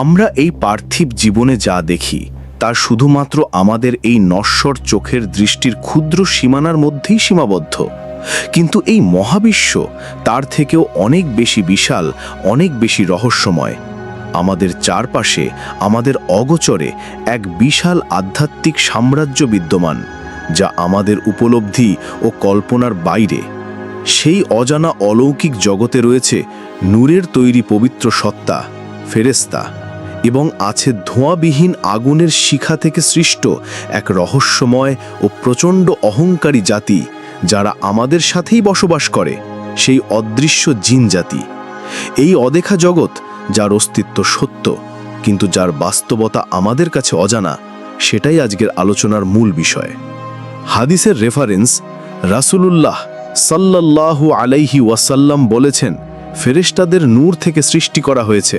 আমরা এই পার্থিব জীবনে যা দেখি, তা শুধুমাত্র আমাদের এই নশ্বর চোখের দৃষ্টির ক্ষুদ্র সীমানার মধ্যেই সীমাবদ্ধ। কিন্তু এই মহাবিশ্ব তার থেকেও অনেক বেশি বিশাল, অনেক বেশি রহস্যময়। আমাদের চারপাশে, আমাদের অগোচরে এক বিশাল আধ্যাত্মিক সাম্রাজ্য বিদ্যমান, যা আমাদের উপলব্ধি ও কল্পনার বাইরে। সেই অজানা অলৌকিক জগতে রয়েছে নূরের তৈরি পবিত্র সত্তা ফেরেস্তা এবং আছে ধোঁয়াবিহীন আগুনের শিখা থেকে সৃষ্ট এক রহস্যময় ও প্রচণ্ড অহংকারী জাতি, যারা আমাদের সাথেই বসবাস করে, সেই অদৃশ্য জিন জাতি। এই অদেখা জগৎ, যার অস্তিত্ব সত্য, কিন্তু যার বাস্তবতা আমাদের কাছে অজানা, সেটাই আজকের আলোচনার মূল বিষয়। হাদিসের রেফারেন্স রাসূলুল্লাহ সাল্লাল্লাহু আলাইহি ওয়াসাল্লাম বলেছেন, ফেরেশতাদের নূর থেকে সৃষ্টি করা হয়েছে।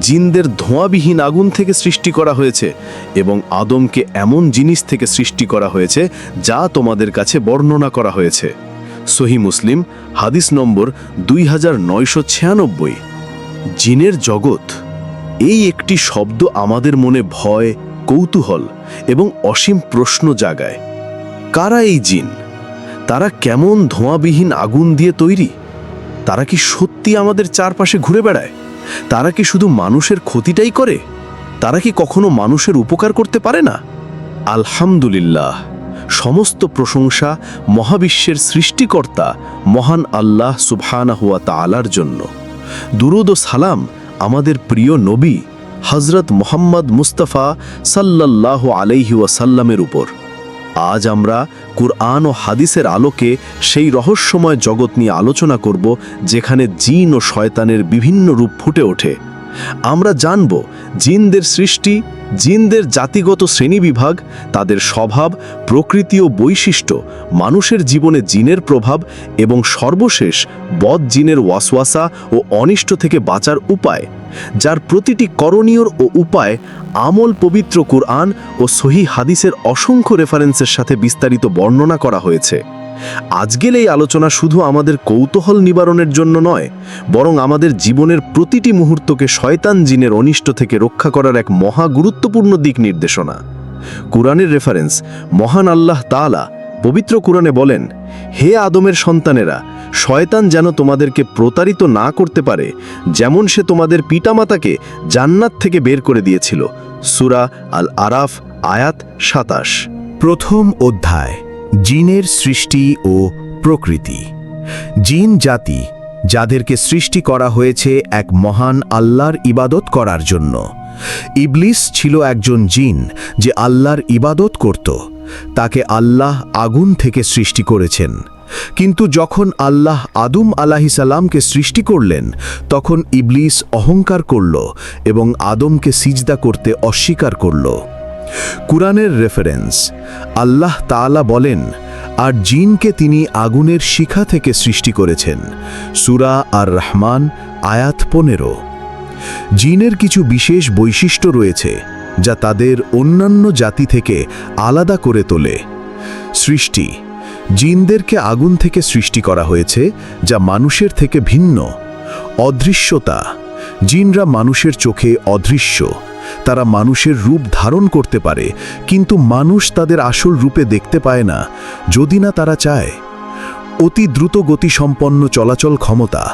জিনদের ধোঁয়াবিহীন আগুন থেকে সৃষ্টি করা হয়েছে এবং আদমকে এমন জিনিস থেকে সৃষ্টি করা হয়েছে যা তোমাদের কাছে বর্ণনা করা হয়েছে। সহি মুসলিম, হাদিস নম্বর দুই হাজার নয়শো ছিয়ানব্বই। জিনের জগৎ, এই একটি শব্দ আমাদের মনে ভয়, কৌতূহল এবং অসীম প্রশ্ন জাগায়। কারা এই জিন? তারা কেমন ধোঁয়াবিহীন আগুন দিয়ে তৈরি? তারা কি সত্যি আমাদের চারপাশে ঘুরে বেড়ায়? তারা কি শুধু মানুষের ক্ষতিটাই করে? তারা কি কখনো মানুষের উপকার করতে পারে না? আলহামদুলিল্লাহ, সমস্ত প্রশংসা মহাবিশ্বের সৃষ্টিকর্তা মহান আল্লাহ সুবহানা হুয়া তালার জন্য। দুরুদ ও সালাম আমাদের প্রিয় নবী হজরত মোহাম্মদ মুস্তাফা সাল্লাল্লাহু আলাইহি ওয়াসাল্লামের উপর। আজ আমরা কুরআন ও হাদিসের আলোকে সেই রহস্যময় জগৎ নিয়ে আলোচনা করব, যেখানে জিন ও শয়তানের বিভিন্ন রূপ ফুটে ওঠে। আমরা জানব জিনদের সৃষ্টি, জিনদের জাতিগত শ্রেণীবিভাগ, তাদের স্বভাব, প্রকৃতি ও বৈশিষ্ট্য, মানুষের জীবনে জিনের প্রভাব এবং সর্বশেষ বদ জিনের ওয়াসওয়াসা ও অনিষ্ট থেকে বাঁচার উপায়, যার প্রতিটি করণীয় ও উপায় আমল পবিত্র কুরআন ও সহি হাদিসের অসংখ্য রেফারেন্সের সাথে বিস্তারিত বর্ণনা করা হয়েছে। আজকের এই আলোচনা শুধু আমাদের কৌতূহল নিবারণের জন্য নয়, বরং আমাদের জীবনের প্রতিটি মুহূর্তকে শয়তান জিনের অনিষ্ট থেকে রক্ষা করার এক মহা গুরুত্বপূর্ণ দিক নির্দেশনা। কুরআনের রেফারেন্স মহান আল্লাহ তাআলা পবিত্র কুরআনে বলেন, হে আদমের সন্তানেরা, শয়তান যেন তোমাদেরকে প্রতারিত না করতে পারে, যেমন সে তোমাদের পিতামাতাকে জান্নাত থেকে বের করে দিয়েছিল। সুরা আল আরাফ আয়াত সাতাশ। প্রথম অধ্যায়। জিনের সৃষ্টি ও প্রকৃতি। জিন জাতি, যাদেরকে সৃষ্টি করা হয়েছে এক মহান আল্লাহর ইবাদত করার জন্য। ইবলিস ছিল একজন জিন যে আল্লাহর ইবাদত করত। তাকে আল্লাহ আগুন থেকে সৃষ্টি করেছেন। কিন্তু যখন আল্লাহ আদম আলাহিসাল্লামকে সৃষ্টি করলেন, তখন ইবলিস অহংকার করল এবং আদমকে সিজদা করতে অস্বীকার করল। কুরআনের রেফারেন্স আল্লাহ তাআলা বলেন, আর জিনকে তিনি আগুনের শিখা থেকে সৃষ্টি করেছেন। সুরা আর রহমান আয়াত পনেরো। জিনের কিছু বিশেষ বৈশিষ্ট্য রয়েছে, যা তাদের অন্যান্য জাতি থেকে আলাদা করে তোলে। সৃষ্টি, জিনদেরকে আগুন থেকে সৃষ্টি করা হয়েছে, যা মানুষের থেকে ভিন্ন। অদৃশ্যতা, জিনরা মানুষের চোখে অদৃশ্য। তারা মানুষের রূপ ধারণ করতে পারে, কিন্তু মানুষ তাদের আসল রূপে দেখতে পায় না, যদি না তারা চায়। অতি দ্রুত গতিসম্পন্ন চলাচল ক্ষমতা।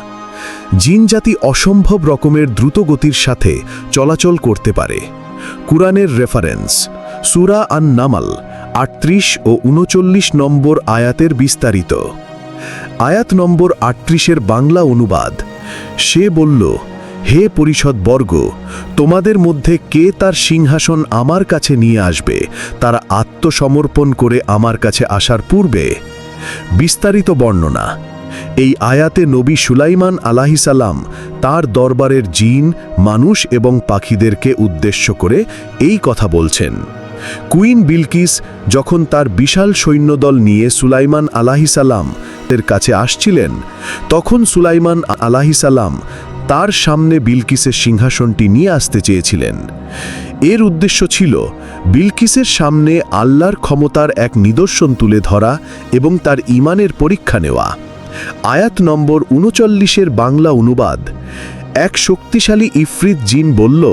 জিন জাতি অসম্ভব রকমের দ্রুত গতির সাথে চলাচল করতে পারে। কুরআনের রেফারেন্স সুরা আন নামাল আটত্রিশ ও উনচল্লিশ নম্বর আয়াতের বিস্তারিত। আয়াত নম্বর আটত্রিশের বাংলা অনুবাদ। সে বলল হে পরিষদ বর্গ, তোমাদের মধ্যে কে তার সিংহাসন আমার কাছে নিয়ে আসবে, তারা আত্মসমর্পণ করে আমার কাছে আসার পূর্বে? বিস্তারিত বর্ণনা। এই আয়াতে নবী সুলাইমান আলাহিসাল্লাম তার দরবারের জিন, মানুষ এবং পাখিদেরকে উদ্দেশ্য করে এই কথা বলছেন। কুইন বিলকিস যখন তার বিশাল সৈন্যদল নিয়ে সুলাইমান আলাহিসাল্লাম এর কাছে আসছিলেন, তখন সুলাইমান আলাহিসাল্লাম তার সামনে বিলকিসের সিংহাসনটি নিয়ে আসতে চেয়েছিলেন। এর উদ্দেশ্য ছিল বিলকিসের সামনে আল্লাহর ক্ষমতার এক নিদর্শন তুলে ধরা এবং তার ইমানের পরীক্ষা নেওয়া। আয়াত নম্বর উনচল্লিশের বাংলা অনুবাদ, এক শক্তিশালী ইফরিত জিন বলল,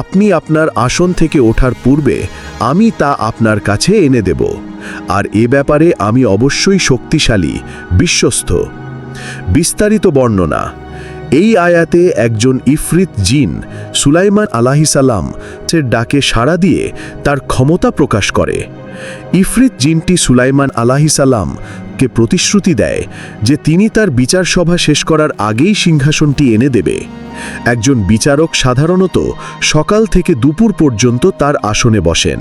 আপনি আপনার আসন থেকে ওঠার পূর্বে আমি তা আপনার কাছে এনে দেব, আর এ ব্যাপারে আমি অবশ্যই শক্তিশালী, বিশ্বস্ত। বিস্তারিত বর্ণনা এই আয়াতে একজন ইফরিত জিন সুলাইমান আলাহিসাল্লাম এর ডাকে সাড়া দিয়ে তার ক্ষমতা প্রকাশ করে। ইফরিত জিনটি সুলাইমান আলাহিসাল্লামকে প্রতিশ্রুতি দেয় যে তিনি তার বিচার সভা শেষ করার আগেই সিংহাসনটি এনে দেবে। একজন বিচারক সাধারণত সকাল থেকে দুপুর পর্যন্ত তার আসনে বসেন।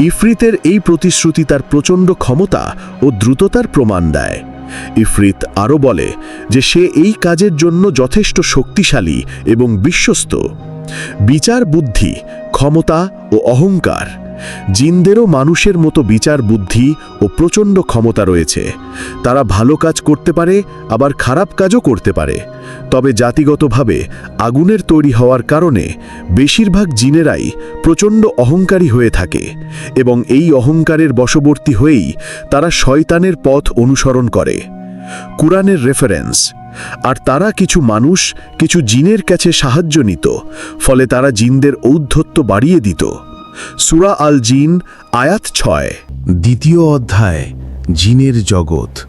ইফরিতের এই প্রতিশ্রুতি তার প্রচণ্ড ক্ষমতা ও দ্রুততার প্রমাণ দেয়। ইফরিত আরও বলে যে সে এই কাজের জন্য যথেষ্ট শক্তিশালী এবং বিশ্বস্ত। বিচার বুদ্ধি, ক্ষমতা ও অহংকার জিনদেরও মানুষের মতো বিচার বুদ্ধি ও প্রচণ্ড ক্ষমতা রয়েছে। তারা ভালো কাজ করতে পারে, আবার খারাপ কাজও করতে পারে। তবে জাতিগতভাবে আগুনের তৈরি হওয়ার কারণে বেশিরভাগ জিনেরাই প্রচণ্ড অহংকারী হয়ে থাকে এবং এই অহংকারের বশবর্তী হয়েই তারা শয়তানের পথ অনুসরণ করে। কুরআনের রেফারেন্স আর তারা কিছু মানুষ, কিছু জিনের কাছে সাহায্য নিত, ফলে তারা জিনদের ঔদ্ধত্য বাড়িয়ে দিত। সুরা আল জিন, আয়াত ছয়, দ্বিতীয় অধ্যায়, জিনের জগৎ।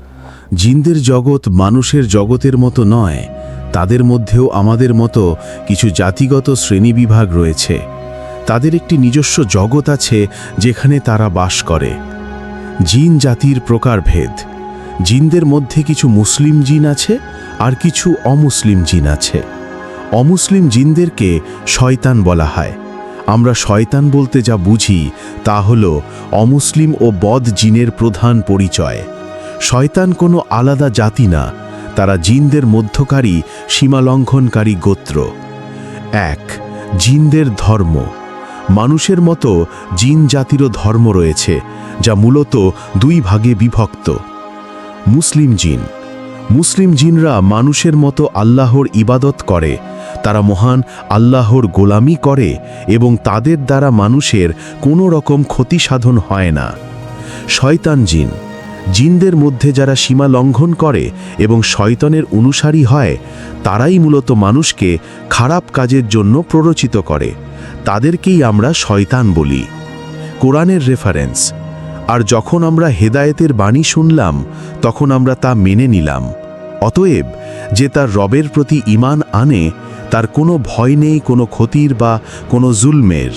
জিনদের জগৎ মানুষের জগতের মতো নয়, তাদের মধ্যেও আমাদের মতো কিছু জাতিগত শ্রেণীবিভাগ রয়েছে। তাদের একটি নিজস্ব জগৎ আছে যেখানে তারা বাস করে। জিন জাতির প্রকারভেদ জিনদের মধ্যে কিছু মুসলিম জিন আছে আর কিছু অমুসলিম জিন আছে। অমুসলিম জিনদেরকে শয়তান বলা হয়। আমরা শয়তান বলতে যা বুঝি, তা হল অমুসলিম ও বদ জিনের প্রধান পরিচয়। শয়তান কোনো আলাদা জাতি না, তারা জিনদের মধ্যকারী, সীমালঙ্ঘনকারী গোত্র। এক, জিনদের ধর্ম। মানুষের মতো জিন জাতিরও ধর্ম রয়েছে, যা মূলত দুই ভাগে বিভক্ত। মুসলিম জিন। মুসলিম জিনরা মানুষের মতো আল্লাহর ইবাদত করে, তারা মহান আল্লাহর গোলামি করে এবং তাদের দ্বারা মানুষের কোনো রকম ক্ষতি সাধন হয় না। শয়তান জিন, জিনদের মধ্যে যারা সীমা লঙ্ঘন করে এবং শয়তানের অনুসারী হয়, তারাই মূলত মানুষকে খারাপ কাজের জন্য প্ররোচিত করে, তাদেরকেই আমরা শয়তান বলি। কোরআনের রেফারেন্স আর যখন আমরা হেদায়েতের বাণী শুনলাম, তখন আমরা তা মেনে নিলাম। অতএব যে তার রবের প্রতি ইমান আনে, তার কোনো ভয় নেই, কোনো ক্ষতির বা কোনো জুলমের।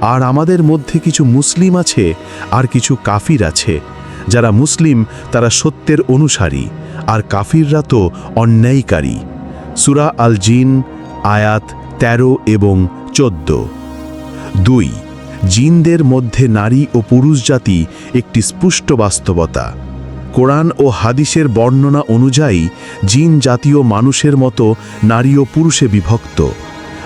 আর আমাদের মধ্যে কিছু মুসলিম আছে, আর কিছু কাফির আছে। যারা মুসলিম, তারা সত্যের অনুসারী, আর কাফিররা তো অন্যায়কারী। সুরা আল জিন আয়াত ১৩ এবং চোদ্দ। দুই, জিনদের মধ্যে নারী ও পুরুষ জাতি একটি স্পুষ্ট বাস্তবতা। কোরআন ও হাদিসের বর্ণনা অনুযায়ী জিন জাতীয় মানুষের মতো নারী ও পুরুষে বিভক্ত।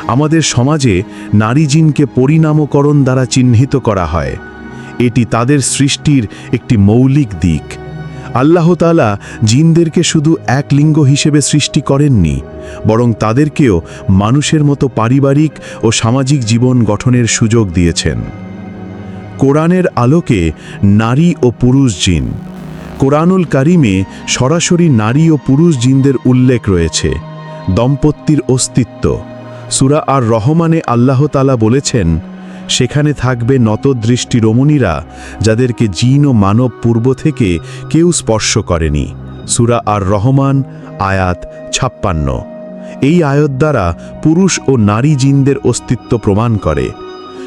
আমাদের সমাজে নারী জিনকে পরিণামকরণ দ্বারা চিহ্নিত করা হয়। এটি তাদের সৃষ্টির একটি মৌলিক দিক। আল্লাহ তাআলা জিনদেরকে শুধু এক লিঙ্গ হিসেবে সৃষ্টি করেননি, বরং তাদেরকেও মানুষের মতো পারিবারিক ও সামাজিক জীবন গঠনের সুযোগ দিয়েছেন। কোরআনের আলোকে নারী ও পুরুষ জিন কোরআনুল কারিমে সরাসরি নারী ও পুরুষ জিনদের উল্লেখ রয়েছে। দম্পতির অস্তিত্ব। সুরা আর রহমানে আল্লাহ তালা বলেছেন, সেখানে থাকবে নতদৃষ্টি রমণীরা যাদেরকে জিন ও মানব পূর্ব থেকে কেউ স্পর্শ করেনি। সুরা আর রহমান আয়াত ছাপ্পান্ন। এই আয়ত দ্বারা পুরুষ ও নারী জিনদের অস্তিত্ব প্রমাণ করে।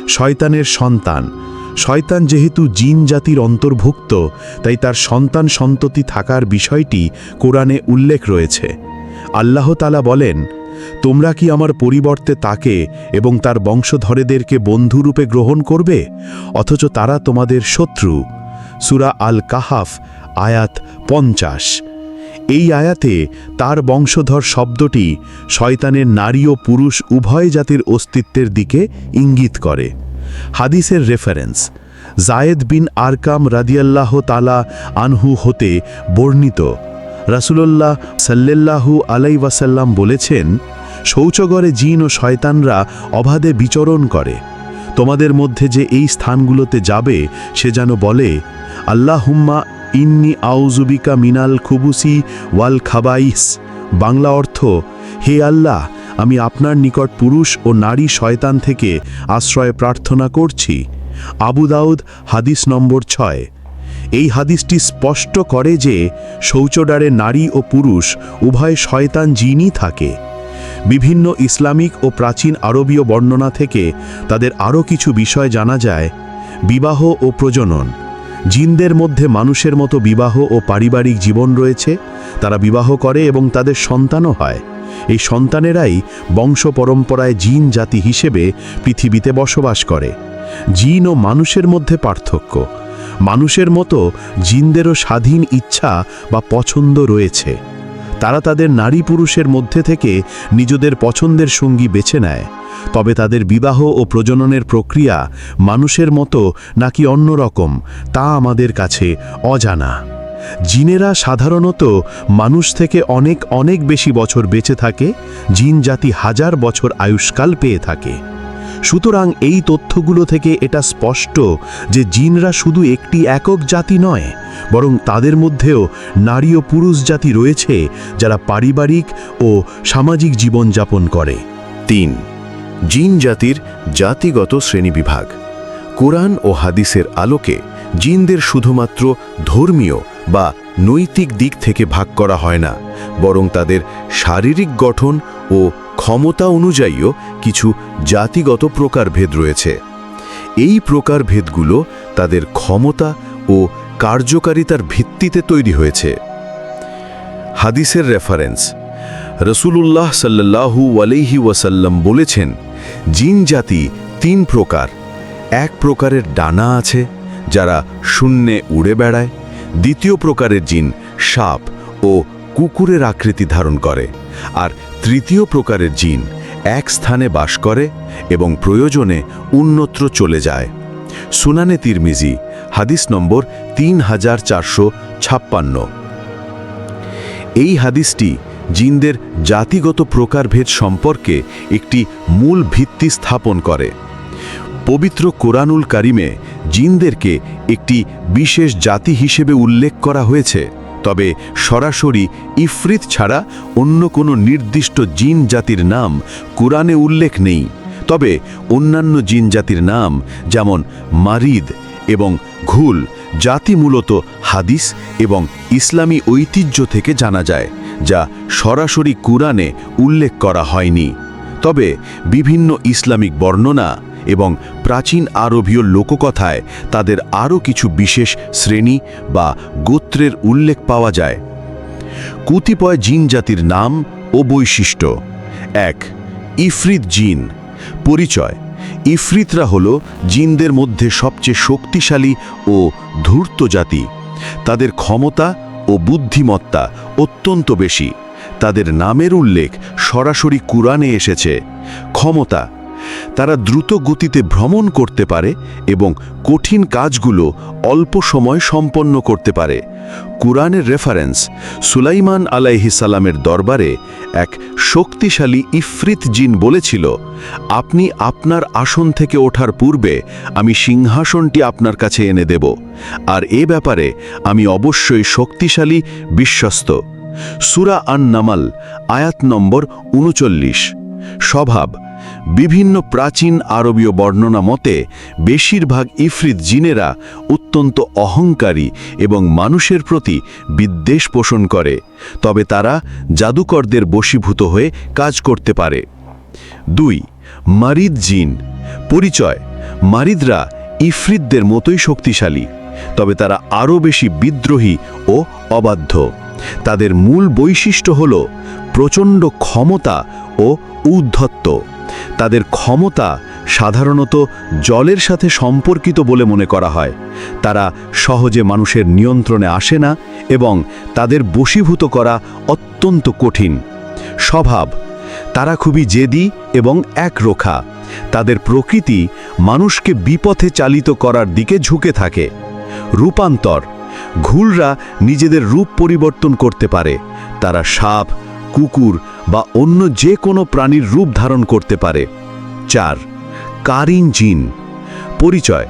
শয়তানের সন্তান শয়তান যেহেতু জিন জাতির অন্তর্ভুক্ত, তাই তার সন্তান সন্ততি থাকার বিষয়টি কোরআনে উল্লেখ রয়েছে। আল্লাহ তালা বলেন, তোমরা কি আমার পরিবর্তে তাকে এবং তার বংশধরেদেরকে বন্ধুরূপে গ্রহণ করবে? অথচ তারা তোমাদের শত্রু। সুরা আল কাহাফ আয়াত পঞ্চাশ। এই আয়াতে তার বংশধর শব্দটি শয়তানের নারী ও পুরুষ উভয় জাতির অস্তিত্বের দিকে ইঙ্গিত করে। হাদিসের রেফারেন্স জায়েদ বিন আরকাম রাদিয়াল্লাহ তালা আনহু হতে বর্ণিত। রাসুলল্লাহ সাল্লাল্লাহু আলাই ওয়াসাল্লাম বলেছেন শৌচগরে জিন ও শয়তানরা অবাধে বিচরণ করে। তোমাদের মধ্যে যে এই স্থানগুলোতে যাবে, সে যেন বলে আল্লাহ হুম্মা ইন্নি আউজুবিকা মিনাল খুবুসি ওয়াল খাবাইস। বাংলা অর্থ, হে আল্লাহ আমি আপনার নিকট পুরুষ ও নারী শয়তান থেকে আশ্রয় প্রার্থনা করছি। আবু দাউদ, হাদিস নম্বর ছয়। এই হাদিসটি স্পষ্ট করে যে শৌচডারে নারী ও পুরুষ উভয় শয়তান জিনই থাকে। বিভিন্ন ইসলামিক ও প্রাচীন আরবীয় বর্ণনা থেকে তাদের আরও কিছু বিষয় জানা যায়। বিবাহ ও প্রজনন। জিনদের মধ্যে মানুষের মতো বিবাহ ও পারিবারিক জীবন রয়েছে। তারা বিবাহ করে এবং তাদের সন্তানও হয়। এই সন্তানেরাই বংশ পরম্পরায় জিন জাতি হিসেবে পৃথিবীতে বসবাস করে। জিন ও মানুষের মধ্যে পার্থক্য। মানুষের মতো জিনদেরও স্বাধীন ইচ্ছা বা পছন্দ রয়েছে। তারা তাদের নারী পুরুষের মধ্যে থেকে নিজেদের পছন্দের সঙ্গী বেছে নেয়। তবে তাদের বিবাহ ও প্রজননের প্রক্রিয়া মানুষের মতো নাকি অন্যরকম, তা আমাদের কাছে অজানা। জিনেরা সাধারণত মানুষ থেকে অনেক অনেক বেশি বছর বেঁচে থাকে, জিন জাতি হাজার বছর আয়ুষ্কাল পেয়ে থাকে। সুতরাং এই তথ্যগুলো থেকে এটা স্পষ্ট যে জিনরা শুধু একটি একক জাতি নয়, বরং তাদের মধ্যেও নারী ও পুরুষ জাতি রয়েছে যারা পারিবারিক ও সামাজিক জীবনযাপন করে। তিন, জিন জাতির জাতিগত শ্রেণীবিভাগ। কোরআন ও হাদিসের আলোকে জিনদের শুধুমাত্র ধর্মীয় বা নৈতিক দিক থেকে ভাগ করা হয় না, বরং তাদের শারীরিক গঠন ও ক্ষমতা অনুযায়ীও কিছু জাতিগত প্রকারভেদ রয়েছে। এই প্রকারভেদগুলো তাদের ক্ষমতা ও কার্যকারিতার ভিত্তিতে তৈরি হয়েছে। হাদিসের রেফারেন্স, রসুলুল্লাহ সাল্লাহু আলাইহি ওয়াসাল্লাম বলেছেন, জিন জাতি তিন প্রকার। এক প্রকারের ডানা আছে, যারা শূন্যে উড়ে বেড়ায় দ্বিতীয় প্রকারের জিন সাপ ও কুকুরের আকৃতি ধারণ করে, আর তৃতীয় প্রকারের জিন এক স্থানে বাস করে এবং প্রয়োজনে উন্নত্র চলে যায়। সুনানে তিরমিজি, হাদিস নম্বর তিন হাজার চারশো ছাপ্পান্ন। এই হাদিসটি জিনদের জাতিগত প্রকারভেদ সম্পর্কে একটি মূল ভিত্তি স্থাপন করে। পবিত্র কোরআনুল কারিমে জিনদেরকে একটি বিশেষ জাতি হিসেবে উল্লেখ করা হয়েছে, তবে সরাসরি ইফরিত ছাড়া অন্য কোনো নির্দিষ্ট জিন জাতির নাম কোরআনে উল্লেখ নেই। তবে অন্যান্য জিন জাতির নাম যেমন মারিদ এবং ঘুল জাতি মূলত হাদিস এবং ইসলামী ঐতিহ্য থেকে জানা যায়, যা সরাসরি কুরআনে উল্লেখ করা হয়নি। তবে বিভিন্ন ইসলামিক বর্ণনা এবং প্রাচীন আরবীয় লোককথায় তাদের আরও কিছু বিশেষ শ্রেণি বা গোত্রের উল্লেখ পাওয়া যায়। কুতিপয় জিন জাতির নাম ও বৈশিষ্ট্য। এক, ইফরিত জিন। পরিচয়, ইফরিতরা হল জিনদের মধ্যে সবচেয়ে শক্তিশালী ও ধূর্ত জাতি। তাদের ক্ষমতা ও বুদ্ধিমত্তা অত্যন্ত বেশি। তাদের নামের উল্লেখ সরাসরি কুরআনে এসেছে। ক্ষমতা তারা দ্রুত গতিতে ভ্রমণ করতে পারে এবং কঠিন কাজগুলো অল্প সময় সম্পন্ন করতে পারে। কুরআনের রেফারেন্স সুলাইমান আলাইহিসালামের দরবারে এক শক্তিশালী ইফরিত জিন বলেছিল, আপনি আপনার আসন থেকে ওঠার পূর্বে আমি সিংহাসনটি আপনার কাছে এনে দেব, আর এ ব্যাপারে আমি অবশ্যই শক্তিশালী, বিশ্বস্ত। সুরা আন নামাল আয়াত নম্বর উনচল্লিশ। স্বভাব বিভিন্ন প্রাচীন আরবীয় বর্ণনা মতে, বেশিরভাগ ইফরিত জিনেরা অত্যন্ত অহংকারী এবং মানুষের প্রতি বিদ্বেষ পোষণ করে, তবে তারা জাদুকরদের বশীভূত হয়ে কাজ করতে পারে। দুই, মারিদ জিন। পরিচয়, মারিদরা ইফরিতদের মতোই শক্তিশালী, তবে তারা আরও বেশি বিদ্রোহী ও অবাধ্য। তাদের মূল বৈশিষ্ট্য হল প্রচণ্ড ক্ষমতা ও উদ্ধত্ত তাদের ক্ষমতা সাধারণত জলের সাথে সম্পর্কিত বলে মনে করা হয়। তারা সহজে মানুষের নিয়ন্ত্রণে আসে না এবং তাদের বশীভূত করা অত্যন্ত কঠিন। স্বভাব, তারা খুবই জেদি এবং একরোখা। তাদের প্রকৃতি মানুষকে বিপথে চালিত করার দিকে ঝুঁকে থাকে। রূপান্তর, ঘুলরা নিজেদের রূপ পরিবর্তন করতে পারে। তারা সাপ কুকুর বা অন্য যে কোনো প্রাণীর রূপ ধারণ করতে পারে। চার, কারিন জিন। পরিচয়,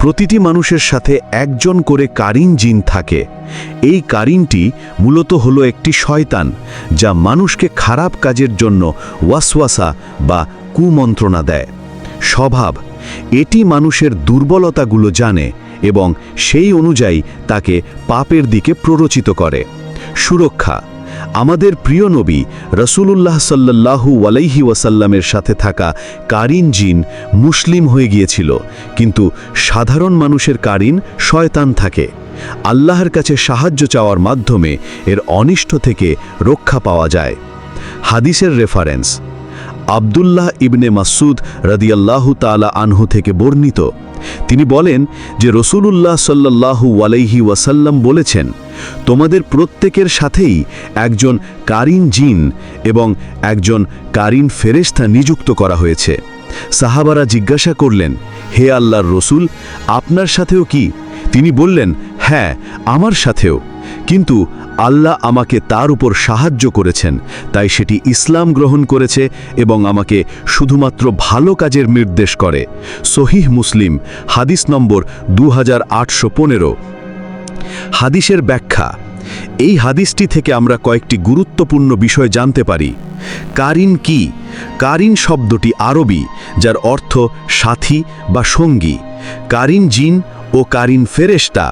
প্রতিটি মানুষের সাথে একজন করে কারিন জিন থাকে। এই কারিনটি মূলত হলো একটি শয়তান, যা মানুষকে খারাপ কাজের জন্য ওয়াসওয়াসা বা কুমন্ত্রণা দেয়। স্বভাব, এটি মানুষের দুর্বলতাগুলো জানে এবং সেই অনুযায়ী তাকে পাপের দিকে প্ররোচিত করে। সুরক্ষা আমাদের প্রিয় নবী রসুলুল্লাহ সাল্লাল্লাহু আলাইহি ওয়াসাল্লামের সাথে থাকা কারিন জিন মুসলিম হয়ে গিয়েছিল, কিন্তু সাধারণ মানুষের কারিন শয়তান থাকে। আল্লাহর কাছে সাহায্য চাওয়ার মাধ্যমে এর অনিষ্ট থেকে রক্ষা পাওয়া যায়। হাদিসের রেফারেন্স আবদুল্লাহ ইবনে মাসুদ রাদিয়াল্লাহু তাআলা আনহু থেকে বর্ণিত তিনি বলেন যে রসুলুল্লাহ সাল্লাল্লাহু আলাইহি ওয়াসাল্লাম বলেছেন, তোমাদের প্রত্যেকের সাথেই একজন কারিন জিন এবং একজন কারিন ফেরেস্তা নিযুক্ত করা হয়েছে। সাহাবারা জিজ্ঞাসা করলেন, হে আল্লাহর রসুল, আপনার সাথেও কি? তিনি বললেন হ্যাঁ আমার সাথেও। কিন্তু আল্লাহ আমাকে তার উপর সাহায্য করেছেন, তাই সেটি ইসলাম গ্রহণ করেছে এবং আমাকে শুধুমাত্র ভালো কাজের নির্দেশ করে। সহিহ মুসলিম, হাদিস নম্বর দু হাজার আটশো পনেরো। হাদিসের ব্যাখ্যা, এই হাদিসটি থেকে আমরা কয়েকটি গুরুত্বপূর্ণ বিষয় জানতে পারি। কারিন কি? কারিন শব্দটি আরবি, যার অর্থ সাথী বা সঙ্গী। কারিন জিন ও কারিন ফেরেশতা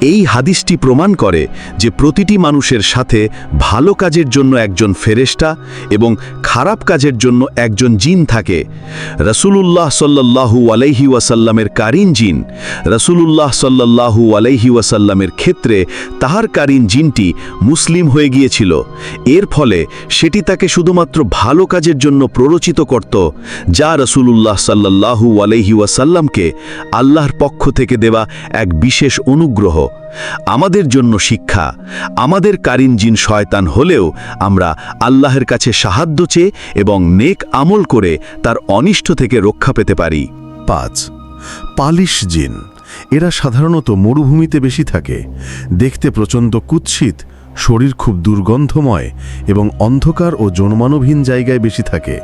এই হাদিসটি প্রমাণ করে যে প্রতিটি মানুষের সাথে ভালো কাজের জন্য একজন ফেরেশতা এবং খারাপ কাজের জন্য একজন জিন থাকে। রসুলুল্লাহ সাল্লাল্লাহু আলাইহি ওয়াসাল্লামের কারিন জিন রসুলুল্লাহ সাল্লাল্লাহু আলাইহি ওয়াসাল্লামের ক্ষেত্রে তাহার কারিন জিনটি মুসলিম হয়ে গিয়েছিল। এর ফলে সেটি তাকে শুধুমাত্র ভালো কাজের জন্য প্ররোচিত করত, যা রসুলুল্লাহ সাল্লাল্লাহু আলাইহি ওয়াসাল্লামকে আল্লাহর পক্ষ থেকে দেওয়া এক বিশেষ অনুগ্রহ। আমাদের জন্য শিক্ষা, আমাদের কারিন জিন শয়তান হলেও আমরা আল্লাহের কাছে সাহায্য চেয়ে এবং নেক আমল করে তার অনিষ্ট থেকে রক্ষা পেতে পারি। পাঁচ, পালিশ জিন। এরা সাধারণত মরুভূমিতে বেশি থাকে। দেখতে প্রচণ্ড কুৎসিত শরীর খুব দুর্গন্ধময় এবং অন্ধকার ও জনমানবহীন জায়গায় বেশি থাকে।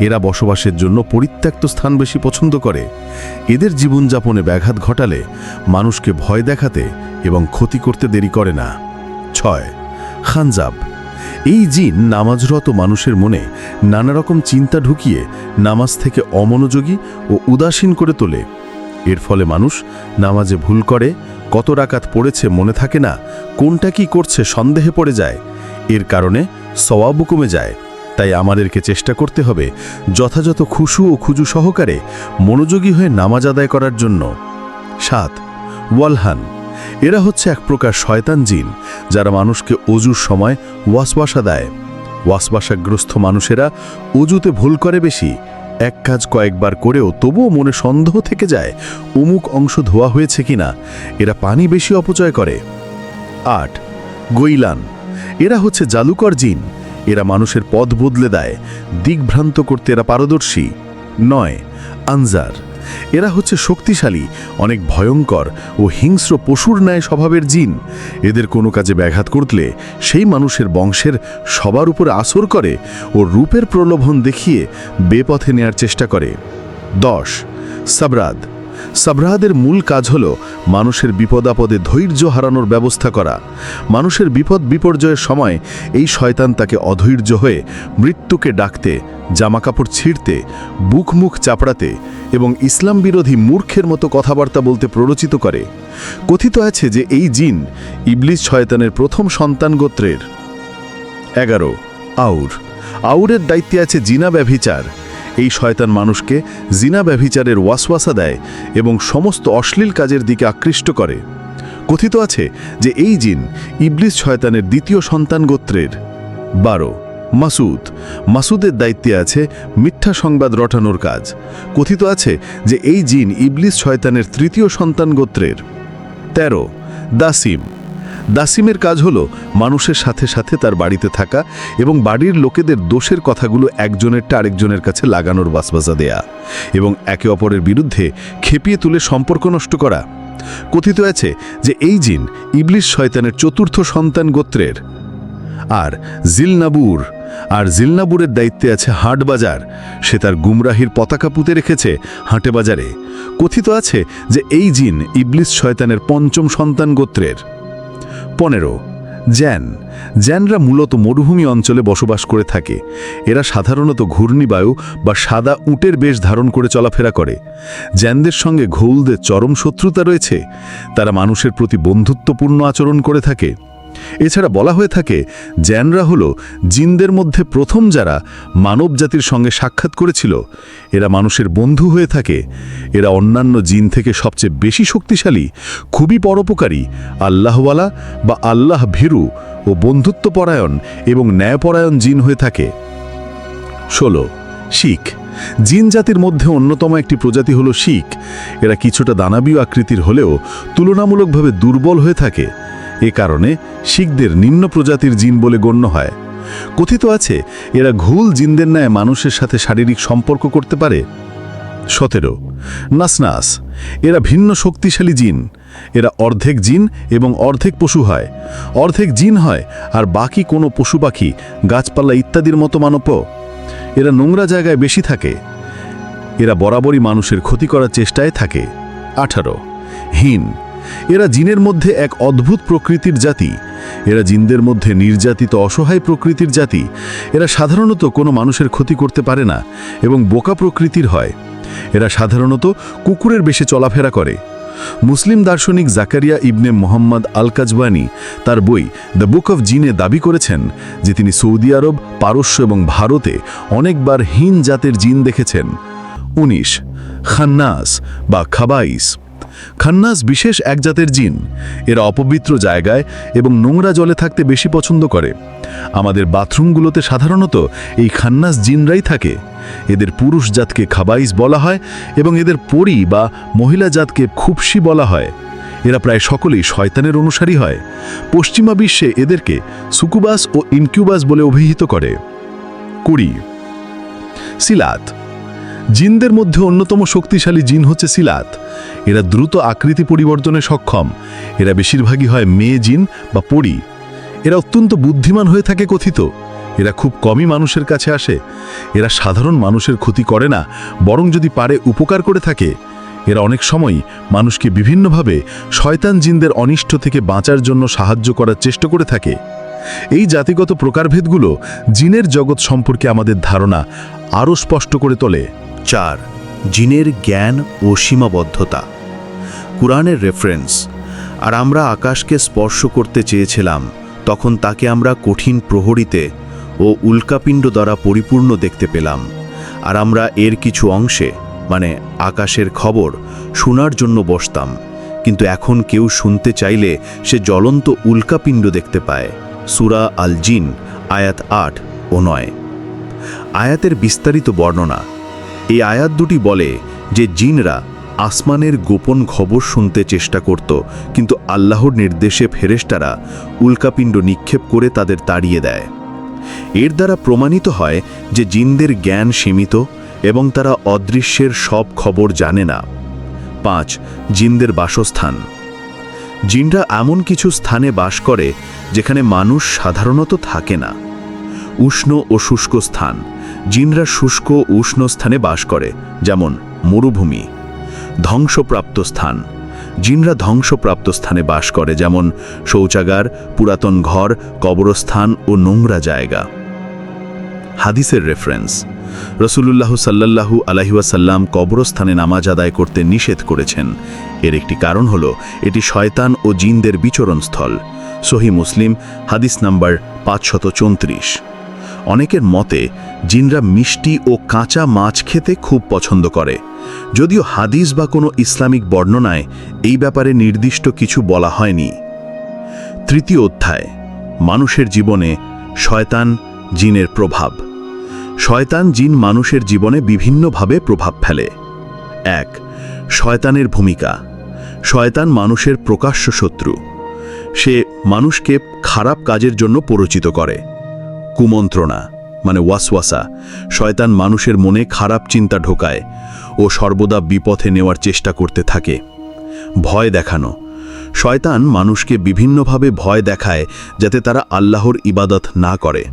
এরা বসবাসের জন্য পরিত্যক্ত স্থান বেশি পছন্দ করে। এদের জীবনযাপনে ব্যাঘাত ঘটালে মানুষকে ভয় দেখাতে এবং ক্ষতি করতে দেরি করে না। ছয়, খানজাব। এই জিন নামাজরত মানুষের মনে নানা রকম চিন্তা ঢুকিয়ে নামাজ থেকে অমনোযোগী ও উদাসীন করে তোলে। এর ফলে মানুষ নামাজে ভুল করে, কত রাকাত পড়েছে মনে থাকে না, কোনটা কি করছে সন্দেহে পড়ে যায়। এর কারণে সওয়াবও কমে যায়। তাই আমাদেরকে চেষ্টা করতে হবে যথাযথ খুশু ও খুজু সহকারে মনোযোগী হয়ে নামাজ আদায় করার জন্য। সাত, ওয়ালহান। এরা হচ্ছে এক প্রকার শয়তান জিন, যারা মানুষকে অজুর সময় ওয়াসওয়াসা দেয়। ওয়াসওয়াসাগ্রস্ত মানুষেরা অজুতে ভুল করে বেশি এক কাজ কয়েকবার করেও তবুও মনে সন্দেহ থেকে যায় অমুক অংশ ধোয়া হয়েছে কিনা। এরা পানি বেশি অপচয় করে। আট, গৈলান। এরা হচ্ছে জালুকর জিন। এরা মানুষের পথ বদলে দেয়। দিকভ্রান্ত করতে এরা পারদর্শী। নয়, আনজার। এরা হচ্ছে শক্তিশালী, অনেক ভয়ঙ্কর ও হিংস্র পশুর ন্যায় স্বভাবের জিন। এদের কোনো কাজে ব্যাঘাত করলে সেই মানুষের বংশের সবার উপরে আসর করে ও রূপের প্রলোভন দেখিয়ে বেপথে নেয়ার চেষ্টা করে। দশ সাবরাদ সাবরাদের মূল কাজ হল মানুষের বিপদাপদে ধৈর্য হারানোর ব্যবস্থা করা। মানুষের বিপদ বিপর্যয়ের সময় এই শয়তান তাকে অধৈর্য হয়ে মৃত্যুকে ডাকতে, জামাকাপড় ছিঁড়তে বুক মুখ চাপড়াতে এবং ইসলাম বিরোধী মূর্খের মতো কথাবার্তা বলতে প্ররোচিত করে। কথিত আছে যে এই জিন ইবলিস শয়তানের প্রথম সন্তান গোত্রের। এগারো, আউর। আউরের দায়িত্বে আছে জিনা ব্যভিচার। এই শয়তান মানুষকে জিনা ব্যভিচারের ওয়াসওয়াসা দেয় এবং সমস্ত অশ্লীল কাজের দিকে আকৃষ্ট করে। কথিত আছে যে এই জিন ইবলিস শয়তানের দ্বিতীয় সন্তান গোত্রের। বারো, মাসুদ। মাসুদের দায়িত্বে আছে মিথ্যা সংবাদ রটানোর কাজ। কথিত আছে যে এই জিন ইবলিস শয়তানের তৃতীয় সন্তান গোত্রের। তেরো, দাসিম। দাসিমের কাজ হলো মানুষের সাথে সাথে তার বাড়িতে থাকা এবং বাড়ির লোকেদের দোষের কথাগুলো একজনেরটা আরেকজনের কাছে লাগানোর বাসবাসা দেয়া এবং একে অপরের বিরুদ্ধে খেপিয়ে তুলে সম্পর্ক নষ্ট করা। কথিত আছে যে এই জিন ইবলিশ শয়তানের চতুর্থ সন্তান গোত্রের। আর জিলনাবুর, আর জিলনাবুরের দায়িত্বে আছে হাট বাজার। সে তার গুমরাহির পতাকা পুঁতে রেখেছে হাটে বাজারে। কথিত আছে যে এই জিন ইবলিস শয়তানের পঞ্চম সন্তান গোত্রের। পনেরো। জ্যান। জ্যানরা মূলত মরুভূমি অঞ্চলে বসবাস করে থাকে। এরা সাধারণত ঘূর্ণিবায়ু বা সাদা উটের বেশ ধারণ করে চলাফেরা করে। জ্যানদের সঙ্গে ঘৌলদের চরম শত্রুতা রয়েছে। তারা মানুষের প্রতি বন্ধুত্বপূর্ণ আচরণ করে থাকে। এছাড়া বলা হয়ে থাকে, জ্যানরা হল জিনদের মধ্যে প্রথম যারা মানব জাতির সঙ্গে সাক্ষাৎ করেছিল। এরা মানুষের বন্ধু হয়ে থাকে। এরা অন্যান্য জিন থেকে সবচেয়ে বেশি শক্তিশালী, খুবই পরোপকারী, আল্লাহওয়ালা বা আল্লাহ ভীরু ও বন্ধুত্বপরায়ণ এবং ন্যায়পরায়ণ জিন হয়ে থাকে। ষোলো, শিখ। জিন জাতির মধ্যে অন্যতম একটি প্রজাতি হল শিখ। এরা কিছুটা দানাবীয় আকৃতির হলেও তুলনামূলকভাবে দুর্বল হয়ে থাকে। এ কারণে শিখদের নিম্ন প্রজাতির জিন বলে গণ্য হয়। কথিত আছে, এরা ঘুল জিনদের ন্যায় মানুষের সাথে শারীরিক সম্পর্ক করতে পারে। সতেরো, নাসনাস। এরা ভিন্ন শক্তিশালী জিন। এরা অর্ধেক জিন এবং অর্ধেক পশু হয়। অর্ধেক জিন হয় আর বাকি কোনো পশু পাখি, গাছপালা ইত্যাদির মতো মানব। এরা নোংরা জায়গায় বেশি থাকে। এরা বরাবরই মানুষের ক্ষতি করার চেষ্টায় থাকে। আঠারো, হিন। এরা জিনের মধ্যে এক অদ্ভুত প্রকৃতির জাতি। এরা জিনদের মধ্যে নির্যাতিত, অসহায় প্রকৃতির জাতি। এরা সাধারণত কোনো মানুষের ক্ষতি করতে পারে না এবং বোকা প্রকৃতির হয়। এরা সাধারণত কুকুরের বেশে চলাফেরা করে। মুসলিম দার্শনিক জাকারিয়া ইবনে মোহাম্মদ আল কাজওয়ানি তার বই দ্য বুক অফ জিনে দাবি করেছেন যে তিনি সৌদি আরব, পারস্য এবং ভারতে অনেকবার হীন জাতের জিন দেখেছেন। উনিশ, খান্নাস বা খাবাইস। খান্নাস বিশেষ এক জাতের জিন। এরা অপবিত্র জায়গায় এবং নোংরা জলে থাকতে বেশি পছন্দ করে। আমাদের বাথরুমগুলোতে সাধারণত এই খান্নাস জিনরাই থাকে। এদের পুরুষ জাতকে খাবাইস বলা হয় এবং এদের পরি বা মহিলা জাতকে খুবসি বলা হয়। এরা প্রায় সকলেই শয়তানের অনুসারী হয়। পশ্চিমা বিশ্বে এদেরকে সুকুবাস ও ইনকিউবাস বলে অভিহিত করে। কুড়ি। সিলাত। জিনদের মধ্যে অন্যতম শক্তিশালী জিন হচ্ছে সিলাত। এরা দ্রুত আকৃতি পরিবর্তনে সক্ষম। এরা বেশিরভাগই হয় মেয়ে জিন বা পরি। এরা অত্যন্ত বুদ্ধিমান হয়ে থাকে কথিত। এরা খুব কমই মানুষের কাছে আসে। এরা সাধারণ মানুষের ক্ষতি করে না, বরং যদি পারে উপকার করে থাকে। এরা অনেক সময় মানুষকে বিভিন্নভাবে শয়তান জিনদের অনিষ্ট থেকে বাঁচার জন্য সাহায্য করার চেষ্টা করে থাকে। এই জাতিগত প্রকারভেদগুলো জিনের জগৎ সম্পর্কে আমাদের ধারণা আরও স্পষ্ট করে তোলে। চার, জিনের জ্ঞান ও সীমাবদ্ধতা। কুরআনের রেফারেন্স আর আমরা আকাশকে স্পর্শ করতে চেয়েছিলাম, তখন তাকে আমরা কঠিন প্রহরীতে ও উল্কাপিণ্ড দ্বারা পরিপূর্ণ দেখতে পেলাম। আর আমরা এর কিছু অংশে মানে আকাশের খবর, শোনার জন্য বসতাম। কিন্তু এখন কেউ শুনতে চাইলে সে জ্বলন্ত উল্কাপিণ্ড দেখতে পায়। সুরা আল জিন, আয়াত আট ও নয়। আয়াতের বিস্তারিত বর্ণনা এই আয়াত দুটি বলে যে জিনরা আসমানের গোপন খবর শুনতে চেষ্টা করত, কিন্তু আল্লাহর নির্দেশে ফেরেশতারা উল্কাপিণ্ড নিক্ষেপ করে তাদের তাড়িয়ে দেয়। এর দ্বারা প্রমাণিত হয় যে জিনদের জ্ঞান সীমিত এবং তারা অদৃশ্যের সব খবর জানে না। পাঁচ, জিনদের বাসস্থান। জিনরা এমন কিছু স্থানে বাস করে যেখানে মানুষ সাধারণত থাকে না। উষ্ণ ও শুষ্ক স্থান। জিনরা শুষ্ক উষ্ণ স্থানে বাস করে, যেমন মরুভূমি। ধ্বংসপ্রাপ্ত স্থান। জিনরা ধ্বংসপ্রাপ্ত স্থানে বাস করে, যেমন শৌচাগার, পুরাতন ঘর, কবরস্থান ও নোংরা জায়গা। হাদিসের রেফারেন্স রসুলুল্লাহ সাল্লাল্লাহু আলাহিওয়াসাল্লাম কবরস্থানে নামাজ আদায় করতে নিষেধ করেছেন। এর একটি কারণ হল, এটি শয়তান ও জিনদের বিচরণস্থল। সহি মুসলিম, হাদিস নাম্বার পাঁচশত চৌত্রিশ। অনেকের মতে, জিনরা মিষ্টি ও কাঁচা মাছ খেতে খুব পছন্দ করে। যদিও হাদিস বা কোনো ইসলামিক বর্ণনায় এই ব্যাপারে নির্দিষ্ট কিছু বলা হয়নি। তৃতীয় অধ্যায়, মানুষের জীবনে শয়তান জিনের প্রভাব। শয়তান জিন মানুষের জীবনে বিভিন্নভাবে প্রভাব ফেলে। এক, শয়তানের ভূমিকা। শয়তান মানুষের প্রকাশ্য শত্রু। সে মানুষকে খারাপ কাজের জন্য পরিচিত করে। কুমন্ত্রণা মানে ওয়াসওয়াসা, শয়তান মানুষের মনে খারাপ চিন্তা ঢোকায় ও সর্বদা বিপথে নেওয়ার চেষ্টা করতে থাকে। ভয় দেখানো, শয়তান মানুষকে বিভিন্নভাবে ভয় দেখায় যাতে তারা আল্লাহর ইবাদত না করে।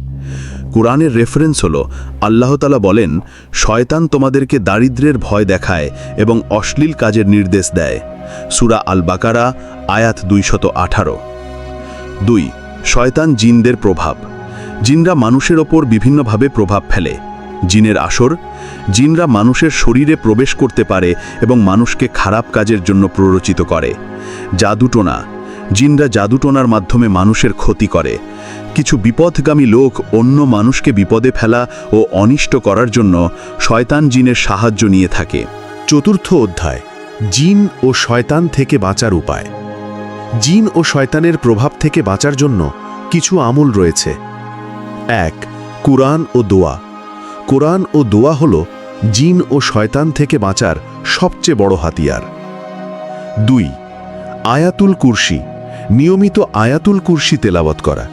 কোরআনের রেফারেন্স হল আল্লাহতালা বলেন, শয়তান তোমাদেরকে দারিদ্র্যের ভয় দেখায় এবং অশ্লীল কাজের নির্দেশ দেয়। সুরা আল বাকারা আয়াত দুইশত আঠারো। দুই, শয়তান জিনদের প্রভাব। জিনরা মানুষের ওপর বিভিন্নভাবে প্রভাব ফেলে। জিনের আসর, জিনরা মানুষের শরীরে প্রবেশ করতে পারে এবং মানুষকে খারাপ কাজের জন্য প্ররোচিত করে। জাদুটোনা, জিনরা জাদুটোনার মাধ্যমে মানুষের ক্ষতি করে। কিছু বিপদগামী লোক অন্য মানুষকে বিপদে ফেলা ও অনিষ্ট করার জন্য শয়তান জিনের সাহায্য নিয়ে থাকে। চতুর্থ অধ্যায়, জিন ও শয়তান থেকে বাঁচার উপায়। জিন ও শয়তানের প্রভাব থেকে বাঁচার জন্য কিছু আমল রয়েছে। এক, কুরআন ও দোয়া। কোরআন ও দোয়া হল জিন ও শয়তান থেকে বাঁচার সবচেয়ে বড় হাতিয়ার। দুই, আয়াতুল কুরসি, নিয়মিত আয়াতুল কুরসি তেলাওয়াত করা।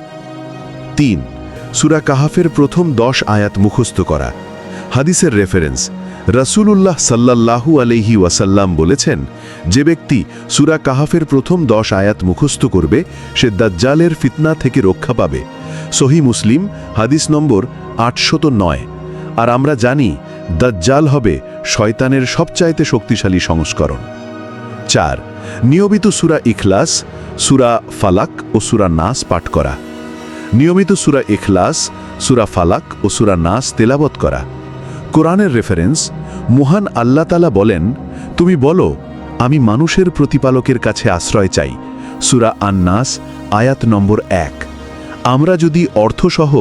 তিন, সুরা কাহাফের প্রথম দশ আয়াত মুখস্থ করা। হাদিসের রেফারেন্স রাসূলুল্লাহ সাল্লাল্লাহু আলাইহি ওয়াসাল্লাম বলেছেন, যে ব্যক্তি সুরা কাহাফের প্রথম দশ আয়াত মুখস্থ করবে, সে দাজ্জালের ফিতনা থেকে রক্ষা পাবে। সহি মুসলিম, হাদিস নম্বর আটশত নয়। আর আমরা জানি, দাজ্জাল হবে শয়তানের সবচাইতে শক্তিশালী সংস্করণ। চার, নিয়মিত সুরা ইখলাস, সুরা ফালাক ও সুরা নাস পাঠ করা। নিয়মিত সুরা ইখলাস, সুরা ফালাক ও সুরা নাস তেলাবত করা। কোরআনের রেফারেন্স মুহান আল্লাহ তালা বলেন, তুমি বলো, আমি মানুষের প্রতিপালকের কাছে আশ্রয় চাই। সুরা আন্নাস, আয়াত নম্বর এক। আমরা যদি অর্থসহ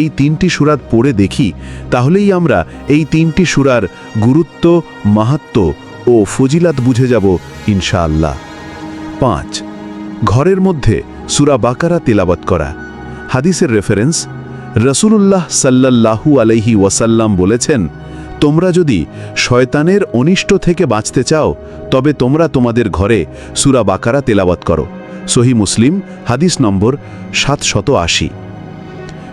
এই তিনটি সুরাত পড়ে দেখি, তাহলেই আমরা এই তিনটি সুরার গুরুত্ব, মাহাত্ম ও ফজিলাত বুঝে যাব, ইনশাআল্লাহ। পাঁচ, ঘরের মধ্যে সুরা বাকারা তেলাবত করা। হাদিসের রেফারেন্স রসুলুল্লাহ সাল্লাল্লাহু আলাইহি ওয়াসাল্লাম বলেছেন, তোমরা যদি শয়তানের অনিষ্ট থেকে বাঁচতে চাও, তবে তোমরা তোমাদের ঘরে সুরা বাকারা তেলাওয়াত করো। সহি মুসলিম, হাদিস নম্বর সাতশত আশি।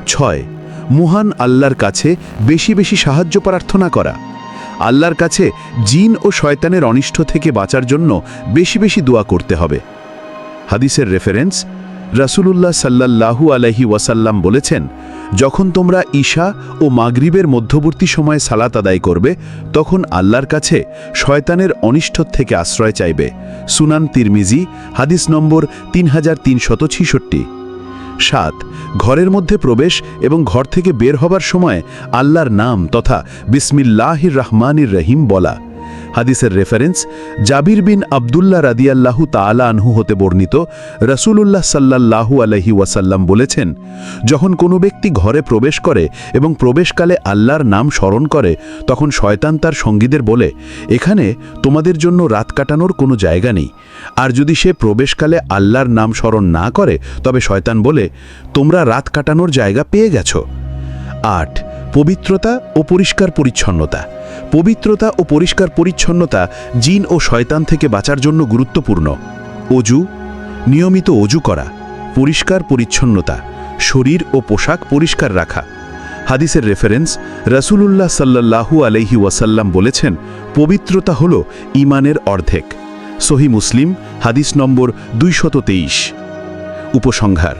ছয়, মুহান আল্লাহর কাছে বেশি বেশি সাহায্য প্রার্থনা করা। আল্লাহর কাছে জিন ও শয়তানের অনিষ্ট থেকে বাঁচার জন্য বেশি বেশি দোয়া করতে হবে। হাদিসের রেফারেন্স রাসূলুল্লাহ সাল্লাল্লাহু আলাইহি ওয়াসাল্লাম বলেছেন, যখন তোমরা ঈশা ও মাগরিবের মধ্যবর্তী সময়ে সালাত আদায় করবে, তখন আল্লাহর কাছে শয়তানের অনিষ্ট থেকে আশ্রয় চাইবে। সুনান তিরমিজি, হাদিস নম্বর তিন হাজার তিনশত ছিষট্টি। সাত, ঘরের মধ্যে প্রবেশ এবং ঘর থেকে বের হবার সময় আল্লাহর নাম তথা বিসমিল্লাহির রহমানির রহিম বলা। হাদিসের রেফারেন্স জাবির বিন আবদুল্লাহ রাদিয়াল্লাহু তাআলা আনহু হতে বর্ণিত, রসুলুল্লাহ সাল্লাল্লাহু আলহি ওয়াসাল্লাম বলেছেন, যখন কোনো ব্যক্তি ঘরে প্রবেশ করে এবং প্রবেশকালে আল্লাহর নাম স্মরণ করে, তখন শয়তান তার সঙ্গীদের বলে, এখানে তোমাদের জন্য রাত কাটানোর কোনো জায়গা নেই। আর যদি সে প্রবেশকালে আল্লাহর নাম স্মরণ না করে, তবে শয়তান বলে, তোমরা রাত কাটানোর জায়গা পেয়ে গেছো। আট, পবিত্রতা ও পরিষ্কার পরিচ্ছন্নতা। পবিত্রতা ও পরিষ্কার পরিচ্ছন্নতা জিন ও শয়তান থেকে বাঁচার জন্য গুরুত্বপূর্ণ। অজু, নিয়মিত অজু করা, পরিষ্কার পরিচ্ছন্নতা, শরীর ও পোশাক পরিষ্কার রাখা। হাদিসের রেফারেন্স রাসূলুল্লাহ সাল্লাল্লাহু আলাইহি ওয়াসাল্লাম বলেছেন, পবিত্রতা হল ইমানের অর্ধেক। সহি মুসলিম, হাদিস নম্বর দুইশত তেইশ। উপসংহার,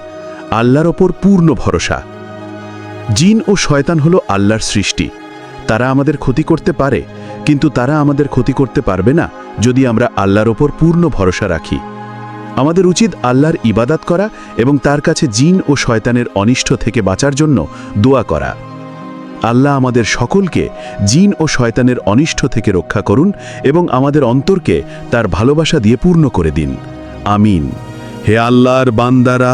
আল্লাহর ওপর পূর্ণ ভরসা। জিন ও শয়তান হল আল্লাহর সৃষ্টি। তারা আমাদের ক্ষতি করতে পারে, কিন্তু তারা আমাদের ক্ষতি করতে পারবে না যদি আমরা আল্লাহর ওপর পূর্ণ ভরসা রাখি। আমাদের উচিত আল্লাহর ইবাদাত করা এবং তার কাছে জিন ও শয়তানের অনিষ্ট থেকে বাঁচার জন্য দোয়া করা। আল্লাহ আমাদের সকলকে জিন ও শয়তানের অনিষ্ট থেকে রক্ষা করুন এবং আমাদের অন্তরকে তার ভালোবাসা দিয়ে পূর্ণ করে দিন। আমিন। হে আল্লাহর বান্দারা